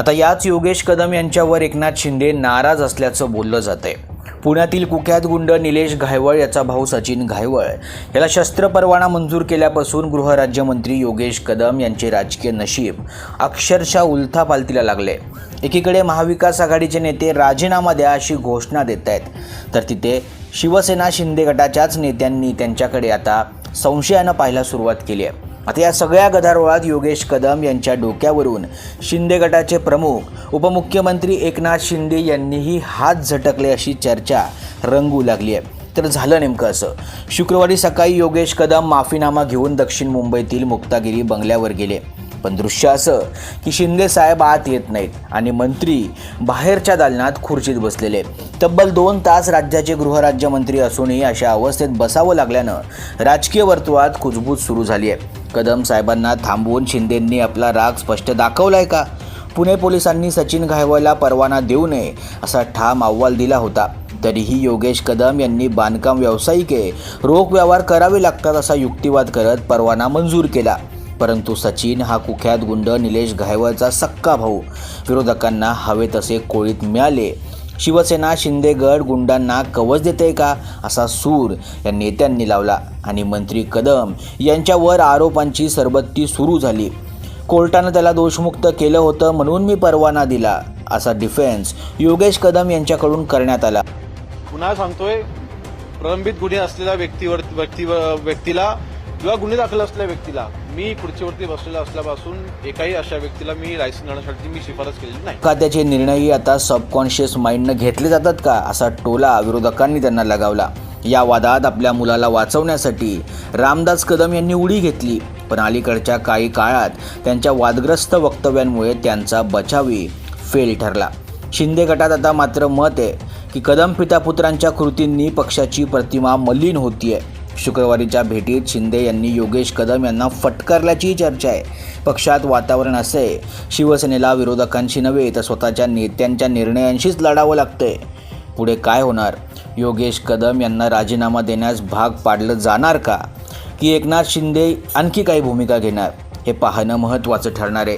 आता याच योगेश कदम यांच्यावर एकनाथ शिंदे नाराज असल्याचं बोललं जातंय. पुण्यातील कुख्यात गुंड निलेश घायवळ याचा भाऊ सचिन घायवळ याला शस्त्र परवाना मंजूर केल्यापासून गृहराज्यमंत्री योगेश कदम यांचे राजकीय नशीब अक्षरशः उलथापालथीला लागले एकीकडे महाविकास आघाडीचे नेते राजीनामा द्या अशी घोषणा देत आहेत तर तिथे शिवसेना शिंदे गटाच्याच नेत्यांनी त्यांच्याकडे आता संशयानं पाहायला सुरुवात केली आहे. आता या सगळ्या गदारोळात योगेश कदम यांच्या डोक्यावरून शिंदे गटाचे प्रमुख उपमुख्यमंत्री एकनाथ शिंदे यांनीही हात झटकले अशी चर्चा रंगू लागली आहे. तर झालं नेमकं असं. शुक्रवारी सकाळी योगेश कदम माफीनामा घेऊन दक्षिण मुंबईतील मुक्तागिरी बंगल्यावर गेले. पण दृश्य असं की शिंदे साहेब आत येत नाहीत आणि मंत्री बाहेरच्या दालनात खुर्चीत बसलेले. तब्बल दोन तास राज्याचे गृहराज्यमंत्री असूनही अशा अवस्थेत बसावं लागल्यानं राजकीय वर्तुळात कुजबूज सुरू झाली आहे कदम साहेबांना थांबवून शिंदेंनी आपला राग स्पष्ट दाखवलाय का? पुणे पोलिसांनी सचिन घायवाला परवाना देऊ नये असा ठाम अहवाल दिला होता. तरीही योगेश कदम यांनी बांधकाम व्यावसायिके रोख व्यवहार करावे लागतात असा युक्तिवाद करत परवाना मंजूर केला. परंतु सचिन हा कुख्यात गुंड निलेश घायवळचा सक्का भाऊ. विरोधकांना हवे तसे कोळीत मिळाले. शिवसेना शिंदेगड गुंडांना कवच देते का? असा सूर या नेत्यांनी लावला आणि मंत्री कदम यांच्यावर आरोपांची सरबत्ती सुरू झाली. कोर्टानं त्याला दोषमुक्त केलं होतं म्हणून मी परवाना दिला असा डिफेन्स योगेश कदम यांच्याकडून करण्यात आला. पुन्हा सांगतोय प्रलंबित गुन्हे असलेल्या व्यक्तीवर व्यक्ती व्यक्तीला किंवा गुन्हे दाखल असलेल्या व्यक्तीला मी खुर्चीवरती बसलेला असल्यापासून एकाही अशा व्यक्तीला मी लायसन देण्यासाठी मी शिफारस केलेली नाही. खात्याचे निर्णयही आता सबकॉन्शियस माइंडनं घेतले जातात का? असा टोला विरोधकांनी त्यांना लगावला. या वादात आपल्या मुलाला वाचवण्यासाठी रामदास कदम यांनी उडी घेतली. पण अलीकडच्या काही काळात त्यांच्या वादग्रस्त वक्तव्यांमुळे त्यांचा बचावी फेल ठरला. शिंदे गटात आता मात्र मत आहे की कदम पितापुत्रांच्या कृतींनी पक्षाची प्रतिमा मलिन होतीये. शुक्रवारीच्या भेटीत शिंदे यांनी योगेश कदम यांना फटकारल्याची चर्चा आहे. पक्षात वातावरण असं आहे शिवसेनेला विरोधकांशी नव्हे तर स्वतःच्या नेत्यांच्या निर्णयांशीच लढावं लागतंय. पुढे काय होणार? योगेश कदम यांना राजीनामा देण्यास भाग पाडलं जाणार का? की एकनाथ शिंदे आणखी काही भूमिका घेणार? हे पाहणं महत्त्वाचं ठरणार आहे.